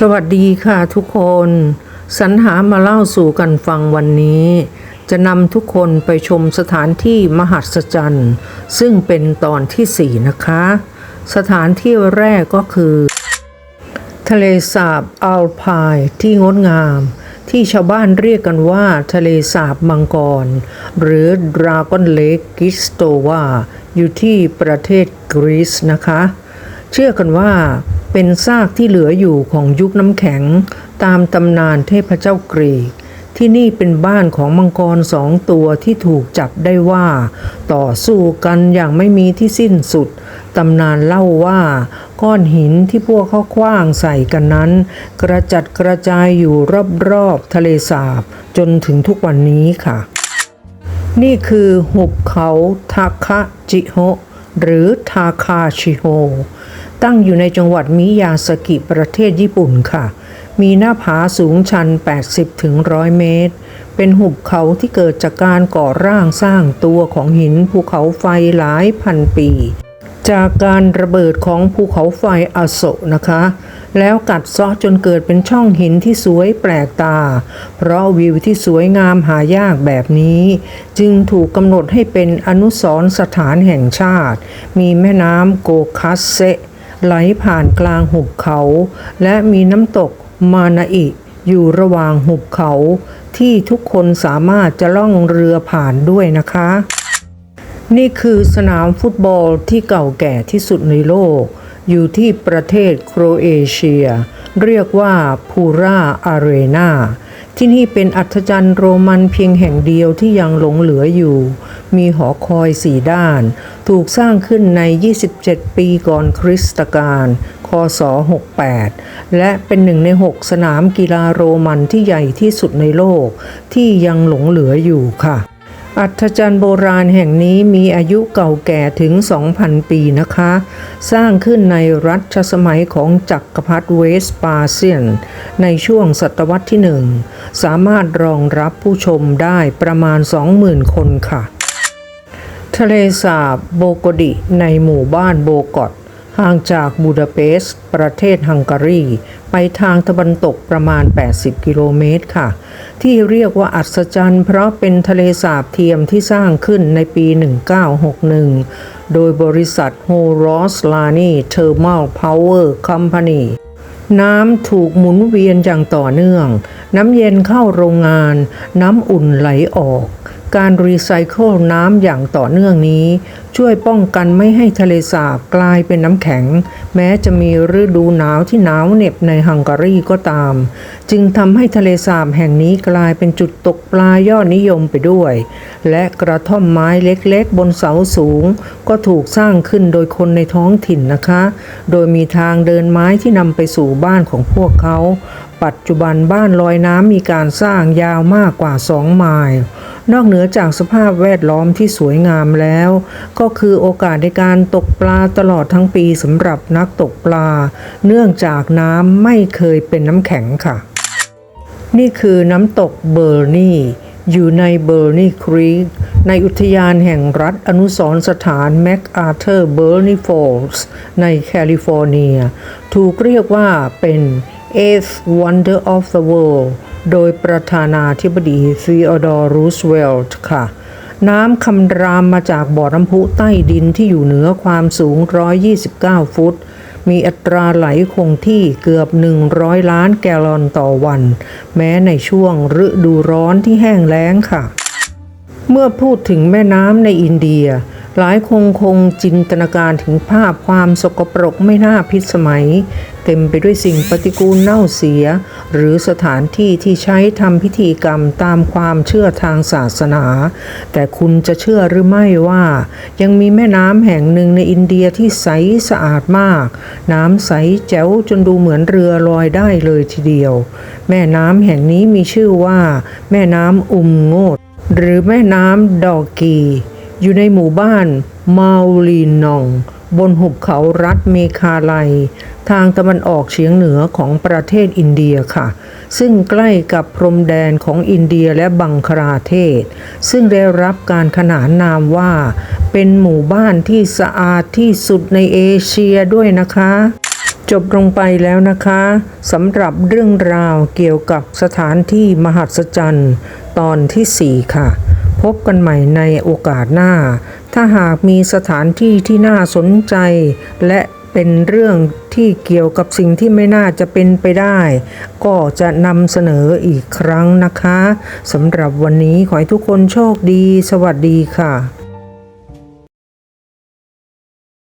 สวัสดีค่ะทุกคน สรรหามาเล่าสู่กันฟังวันนี้ จะนำทุกคนไปชมสถานที่มหัศจรรย์ซึ่งเป็นตอนที่4นะคะ สถานที่แรกก็คือ ทะเลสาบอัลพายที่งดงาม ที่ชาวบ้านเรียกกันว่าทะเลสาบมังกร หรือ Dragon Lake g i s t o v a อยู่ที่ประเทศกรีซนะคะ เชื่อกันว่า เป็นซากที่เหลืออยู่ของยุคน้ำแข็ง ตามตำนานเทพเจ้ากรีก ที่นี่เป็นบ้านของมังกรสองตัวที่ถูกจับได้ว่า ต่อสู้กันอย่างไม่มีที่สิ้นสุด ตำนานเล่าว่า ก้อนหินที่พวกเขาคว้างใส่กันนั้น กระจัดกระจายอยู่รอบๆทะเลสาบจนถึงทุกวันนี้ค่ะ นี่คือหุบเขาทาคาจิโฮหรือทาคาชิโฮ ตั้งอยู่ในจังหวัดมิยาสกิประเทศญี่ปุ่นค่ะ มีหน้าผาสูงชัน 80ถึง100เมตร เป็นหุบเขาที่เกิดจากการก่อร่างสร้างตัวของหินภูเขาไฟหลายพันปี จากการระเบิดของภูเขาไฟอโซะนะคะ แล้วกัดเซาะจนเกิดเป็นช่องหินที่สวยแปลกตา เพราะวิวที่สวยงามหายากแบบนี้ จึงถูกกำหนดให้เป็นอนุสรณ์สถานแห่งชาติ มีแม่น้ำโกคัสเซะ ไหลผ่านกลางหุบเขา และมีน้ำตกมานาอิ อยู่ระหว่างหุบเขา ที่ทุกคนสามารถจะล่องเรือผ่านด้วยนะคะ นี่คือสนามฟุตบอลที่เก่าแก่ที่สุดในโลก อยู่ที่ประเทศโครเอเชีย เรียกว่าพูราอารีนาที่นี่เป็นอัศจรรย์โรมันเพียงแห่งเดียวที่ยังหลงเหลืออยู่ มีหอคอยสี่ด้าน ถูกสร้างขึ้นใน 27 ปีก่อนคริสตกาล คศ 68 และเป็นหนึ่งใน 6 สนามกีฬาโรมันที่ใหญ่ที่สุดในโลก ที่ยังหลงเหลืออยู่ค่ะอัศจรรย์โบราณแห่งนี้มีอายุเก่าแก่ถึง 2,000 ปีนะคะ สร้างขึ้นในรัชสมัยของจักรพรรดิเวสปาเซียน ในช่วงศตวรรษที่หนึ่ง สามารถรองรับผู้ชมได้ประมาณ 20,000 คนค่ะ ทะเลสาบโบโกดิในหมู่บ้านโบกอตห่างจากบูดาเปสต์ ประเทศฮังการี ไปทางตะวันตกประมาณ 80 กิโลเมตรค่ะ ที่เรียกว่าอัศจรรย์ เพราะเป็นทะเลสาบเทียมที่สร้างขึ้นในปี 1961 โดยบริษัทโฮรอสลานีเทอร์มัลพาวเวอร์คอมพานีน้ำถูกหมุนเวียนอย่างต่อเนื่อง น้ำเย็นเข้าโรงงาน น้ำอุ่นไหลออก การรีไซเคิลน้ำอย่างต่อเนื่องนี้ ช่วยป้องกันไม่ให้ทะเลสาบกลายเป็นน้ำแข็ง แม้จะมีฤดูหนาวที่หนาวเหน็บในฮังการีก็ตาม จึงทำให้ทะเลสาบแห่งนี้กลายเป็นจุดตกปลายอดนิยมไปด้วย และกระท่อมไม้เล็กๆ บนเสาสูง ก็ถูกสร้างขึ้นโดยคนในท้องถิ่นนะคะ โดยมีทางเดินไม้ที่นำไปสู่บ้านของพวกเขา ปัจจุบันบ้านลอยน้ำมีการสร้างยาวมากกว่า 2 ไมล์ นอกเหนือจากสภาพแวดล้อมที่สวยงามแล้ว ก็คือโอกาสในการตกปลาตลอดทั้งปีสำหรับนักตกปลา เนื่องจากน้ำไม่เคยเป็นน้ำแข็งค่ะ นี่คือน้ำตกเบอร์นีอยู่ในเบอร์นีครีกในอุทยานแห่งรัฐอนุสรสถานแมคอาเธอร์เบอร์นีฟอลส์ในแคลิฟอร์เนีย ถูกเรียกว่าเป็น eighth wonder of the world โดยประธานาธิบดีธีออดอร์รูสเวลต์ค่ะ น้ำคำรามมาจากบ่อน้ำพุใต้ดินที่อยู่เหนือความสูง 129 ฟุต มีอัตราไหลคงที่เกือบ 100 ล้านแกลลอนต่อวัน แม้ในช่วงฤดูร้อนที่แห้งแล้งค่ะ เมื่อพูดถึงแม่น้ำในอินเดีย หลายคงคงจินตนาการถึงภาพความสกปรกไม่น่าพิสมัย เต็มไปด้วยสิ่งปฏิกูลเน่าเสีย หรือสถานที่ที่ใช้ทำพิธีกรรมตามความเชื่อทางศาสนา แต่คุณจะเชื่อหรือไม่ว่า ยังมีแม่น้ำแห่งหนึ่งในอินเดียที่ใสสะอาดมาก น้ำใสแจ๋วจนดูเหมือนเรือลอยได้เลยทีเดียว แม่น้ำแห่งนี้มีชื่อว่า แม่น้ำอุมโงดหรือแม่น้ำดอกกี อยู่ในหมู่บ้านมาลีนอง บนหุบเขารัฐเมคาไลยทางตะวันออกเฉียงเหนือของประเทศอินเดียค่ะ ซึ่งใกล้กับพรมแดนของอินเดียและบังคลาเทศ ซึ่งได้รับการขนานนามว่า เป็นหมู่บ้านที่สะอาดที่สุดในเอเชียด้วยนะคะจบลงไปแล้วนะคะสำหรับเรื่องราวเกี่ยวกับสถานที่มหัศจรรย์ ตอนที่ 4 ค่ะ บกันใหม่ในโอกาสหน้า ถ้าหากมีสถานที่ที่น่าสนใจ และเป็นเรื่องที่เกี่ยวกับสิ่งที่ไม่น่าจะเป็นไปได้ ก็จะนำเสนออีกครั้งนะคะสำหรับวันนี้ขอให้ทุกคนโชคดี สวัสดีค่ะ